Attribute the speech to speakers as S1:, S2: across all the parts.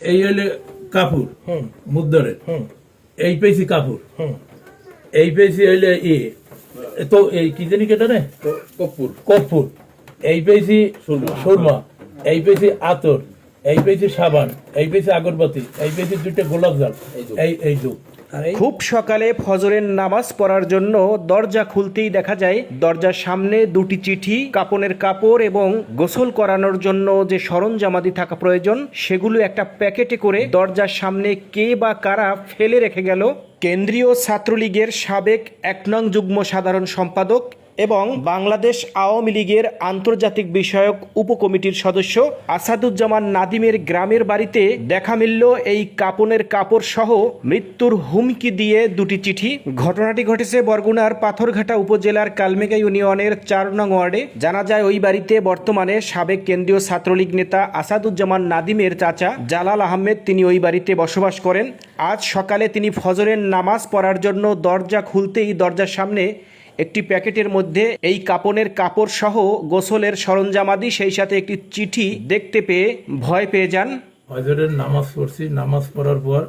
S1: এই হইলে কাপুর
S2: হুম।
S1: এই পেয়েছি কাপুর
S2: হুম।
S1: এই পেয়েছি হইলে ই এ তো এই কি জানি কেটা রে?
S3: কপুর
S1: কর্পূর এই পেয়েছি সুরমা। এই পেয়েছি আতর। এই পেয়েছি সাবান। এই পেয়েছি আগরবাতি। এই পেয়েছি দুইটা গোলাপ জল। এই এই
S2: যুগ।
S4: খুব সকালে ফজরের নামাজ পড়ার জন্য দরজা খুলতেই দেখা যায় দরজার সামনে দুটি চিঠি, কাপনের কাপড় এবং গোসল করানোর জন্য যে সরঞ্জামাদি থাকা প্রয়োজন, সেগুলো একটা প্যাকেটে করে দরজার সামনে কে বা কারা ফেলে রেখে গেল। কেন্দ্রীয় ছাত্রলীগের সাবেক এক নং যুগ্ম সাধারণ সম্পাদক এবং বাংলাদেশ আওয়ামী লীগের আন্তর্জাতিক বিষয়ক উপকমিটির সদস্য আসাদুজ্জামান নাদিমের গ্রামের বাড়িতে দেখা মিলল এই কাপনের কাপড় সহ মৃত্যুর হুমকি দিয়ে দুটি চিঠি। ঘটনাটি ঘটেছে বরগুনার পাথরঘাটা উপজেলার কালমেগা ইউনিয়নের চার নং ওয়ার্ডে। জানা যায় ওই বাড়িতে বর্তমানে সাবেক কেন্দ্রীয় ছাত্রলীগ নেতা আসাদুজ্জামান নাদিমের চাচা জালাল আহমেদ তিনি ওই বাড়িতে বসবাস করেন। আজ সকালে তিনি ফজরের নামাজ পড়ার জন্য দরজা খুলতেই দরজার সামনে একটি প্যাকেটের মধ্যে এই কাপনের কাপড় সহ গোসলের সরঞ্জামাদি সেই সাথে একটি চিঠি দেখতে পেয়ে ভয় পেয়ে যান।
S1: হজরের নামাজ পড়ছি। নামাজ পড়ার পর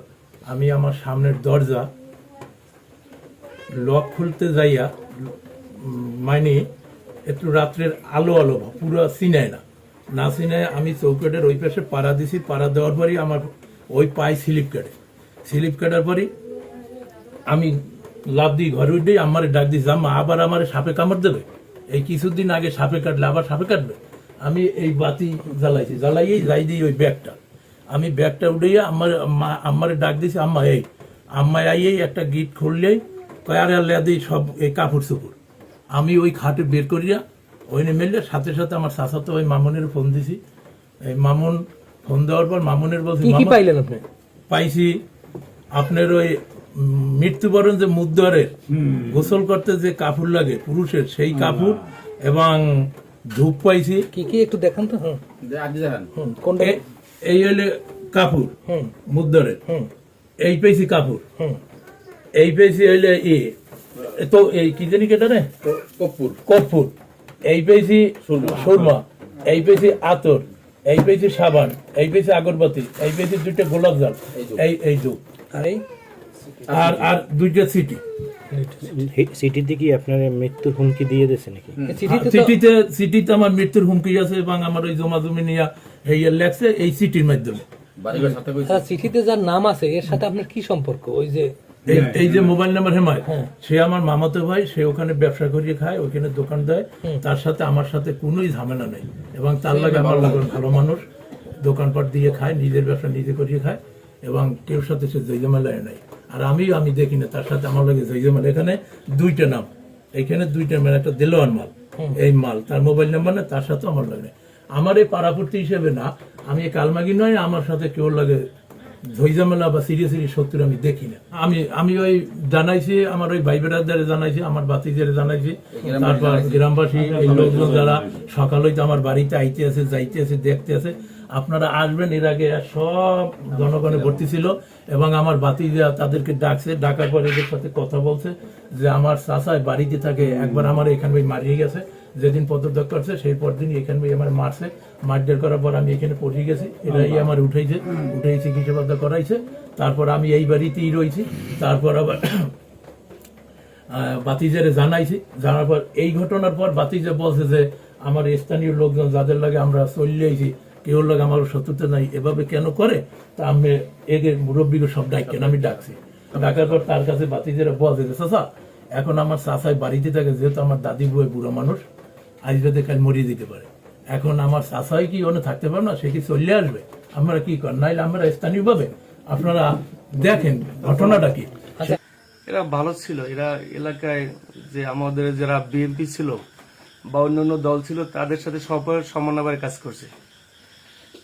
S1: আমি আমার সামনের দরজা লক খুলতে যাইয়া মানে একটু রাত্রের আলো আলো, পুরো চিনায় না। না চিনায় আমি চৌকাটের ওই পাশে পাড়া দিছি। পাড়া দেওয়ার পরই আমার ওই পায়ে স্লিপ কাটে। স্লিপ কাটার পরই আমি লাভ দিই ঘরে উঠেই আমার ডাক দিয়েছি আম্মা আবার আমার সাপে কামড় দেবে? এই কিছুদিন আগে সাপে কাটলে আবার সাপে কাটবে? আমি এই বাতি জ্বালাইছি জ্বালাইয়েই যাই দিই ওই ব্যাগটা। আমি ব্যাগটা উঠাইয়া আমার আমার ডাক দিয়েছি আম্মা এই আম্মা আইয়েই একটা গিট খুললেই কয়ার লেদি সব এই কাপড় চুপুর আমি ওই খাটে বের করিয়া ওই মেলে সাথে সাথে আমার চাচাতো ওই মামুনের ফোন দিছি। এই মামুন ফোন দেওয়ার পর মামুনের বলছি
S2: পাইলেন আপনি?
S1: পাইছি আপনার ওই মৃত্যুবরণ যে মুদ্দরের গোসল করতে যে কাপড় লাগে পুরুষের সেই কাপড় এবং ধূপ পাইছি।
S2: কি কি একটু দেখান তো। কোনটা?
S1: এই হলে কাপড় মুদ্দরের
S2: হুম।
S1: এই পেয়েছি কাপড়
S2: হুম।
S1: এই পেয়েছি হইলে ই এ তো এই কি জানি কেটা রে?
S3: কপুর
S1: কর্পূর এই পেয়েছি সুরমা। এই পেয়েছি আতর। এই পেয়েছি সাবান। এই পেয়েছি আগরবাতি। এই পেয়েছি দুইটা গোলাপ জল। এই এই দু
S2: আর এই?
S1: আর আর দুইটা সিটি
S5: সিটিতে কি আপনার মৃত্যুর হুমকি দিয়ে দিয়েছে নাকি?
S2: এই চিঠিতে তো
S1: সিটিতে সিটিতে আমার মৃত্যুর হুমকি আছে এবং আমার ওই জমা জমি নিয়ে এই লেখছে এই সিটির মাধ্যমে।
S2: চিঠিতে যার নাম আছে এর সাথে আপনার কি সম্পর্ক? ওই যে
S1: এই- যে মোবাইল নাম্বার হেমায়
S2: হ্যাঁ।
S1: সে আমার মামাতো ভাই সে ওখানে ব্যবসা করিয়ে খায় ওখানে দোকান দেয় তার সাথে আমার সাথে কোনোই ঝামেলা নেই। এবং তার লাগে আমার লাগে ভালো মানুষ দোকানপাট দিয়ে খায় নিজের ব্যবসা নিজে করিয়ে খায় এবং কেউ সাথে সে জয়জমেলায় নাই। আর আমি আমি দেখি না তার সাথে আমার লাগে জয়জমেলা এখানে দুইটা নাম। এখানে দুইটা মানে একটা দেলোয়ার মাল। এই মাল তার মোবাইল নাম্বার না তার সাথে আমার লাগে। আমার এই পাড়াপড়তি হিসেবে না আমি কালমাগি নয় আমার সাথে কেউ লাগে ঝইঝামেলা বা সিরিয়াস সিরিয়াস শত্রু আমি দেখি না। আমি আমি ওই জানাইছি আমার ওই ভাই বেড়াদারে জানাইছি আমার বাতিদের জানাইছি তারপর গ্রামবাসী এই লোকজন যারা সকাল হইতে আমার বাড়িতে আইতে আছে যাইতে আছে দেখতে আছে আপনারা আসবেন এর আগে সব জনগণে ভর্তি ছিল এবং আমার বাতি তাদেরকে ডাকছে ডাকার পর এদের সাথে কথা বলছে যে আমার চাচায় বাড়িতে থাকে একবার আমার এখানে মারিয়ে গেছে যেদিন পদত্যাগ করছে সেই পর দিনই এখানে আমার মারছে মারধর করার পর আমি এখানে পৌঁছে গেছি এরাই আমার উঠেছে উঠেই চিকিৎসাবাদ করাইছে তারপর আমি এই বাড়িতেই রয়েছি তারপর আবার বাতিজারে জানাইছি জানার পর এই ঘটনার পর বাতিজা বলছে যে আমার স্থানীয় লোকজন যাদের লাগে আমরা চলে আইছি কেউ লোক আমার শত্রুতা নাই, এভাবে কেন করে? তা আমি এদের মুরব্বীকে সব ডাকেন আমি ডাকছি। ডাকার পর তার কাছে বাতিজারা বলছে যে চাচা এখন আমার চাচাই বাড়িতে থাকে, যেহেতু আমার দাদি বই বুড়ো মানুষ, আজ রাতে কাল মরিয়ে দিতে পারে। এখন আমার চাচাই কি ওনে থাকতে পারে না? সে কি চলে আসবে? আমরা কি কর নাইলে আমরা স্থানীয়ভাবে, আপনারা দেখেন ঘটনাটা কি।
S6: এরা ভালো ছিল, এরা এলাকায় যে আমাদের যারা বিএনপি ছিল বা অন্যান্য দল ছিল, তাদের সাথে সবার সমন্বয়ের কাজ করছে।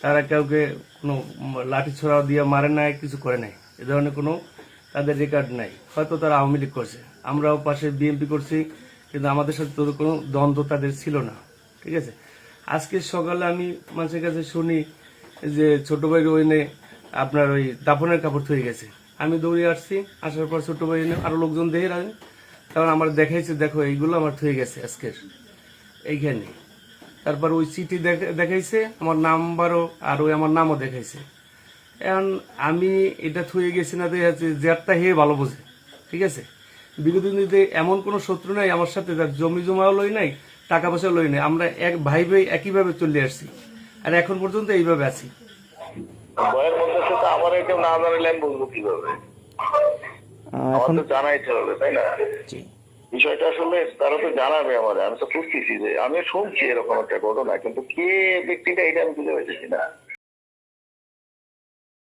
S6: তারা কাউকে কোনো লাঠি ছোড়া দিয়ে মারে নাই, কিছু করে নাই। এ ধরনের কোনো তাদের রেকর্ড নাই। হয়তো তারা আওয়ামী লীগ করছে। আমরাও পাশে বিএনপি করছি, কিন্তু আমাদের সাথে তো কোনো দ্বন্দ্ব তাদের ছিল না। ঠিক আছে? আজকে সকালে আমি মানুষের কাছে শুনি যে ছোট ভাইয়ের ওইনে আপনার ওই দাফনের কাপড় থয়ে গেছে। আমি দৌড়ে আসছি, আসার পর ছোট ভাই এনে আরও লোকজন দেখে রাখেন কারণ আমার দেখাইছে, দেখো, এইগুলো আমার থয়ে গেছে আজকের। এইখানে। তারপর ওই চিঠি দেখাইছে আমার নাম্বারও আর ওই আমার নামও দেখাইছে। এখন আমি এটা থুয়ে গেছি না দেখা যাচ্ছে জেরটা হে ভালো বোঝে ঠিক আছে? বিগত দিনে এমন কোনো শত্রু নাই আমার সাথে যার জমি জমাও লই নাই টাকা পয়সা লই নাই। আমরা এক ভাই ভাই একইভাবে চলে আসছি আর এখন পর্যন্ত এইভাবে আছি।
S7: বয়ের মধ্যে সে আমার কেউ না জানালে আমি বুঝব কীভাবে? আমার তো জানাইতে হবে তাই না? বিষয়টা আসলে তারা তো জানাবে আমাদের। আমি তো বুঝতেছি যে আমি শুনছি এরকম একটা ঘটনা, কিন্তু কে ব্যক্তিটা এটা আমি বুঝে পাইতেছি না।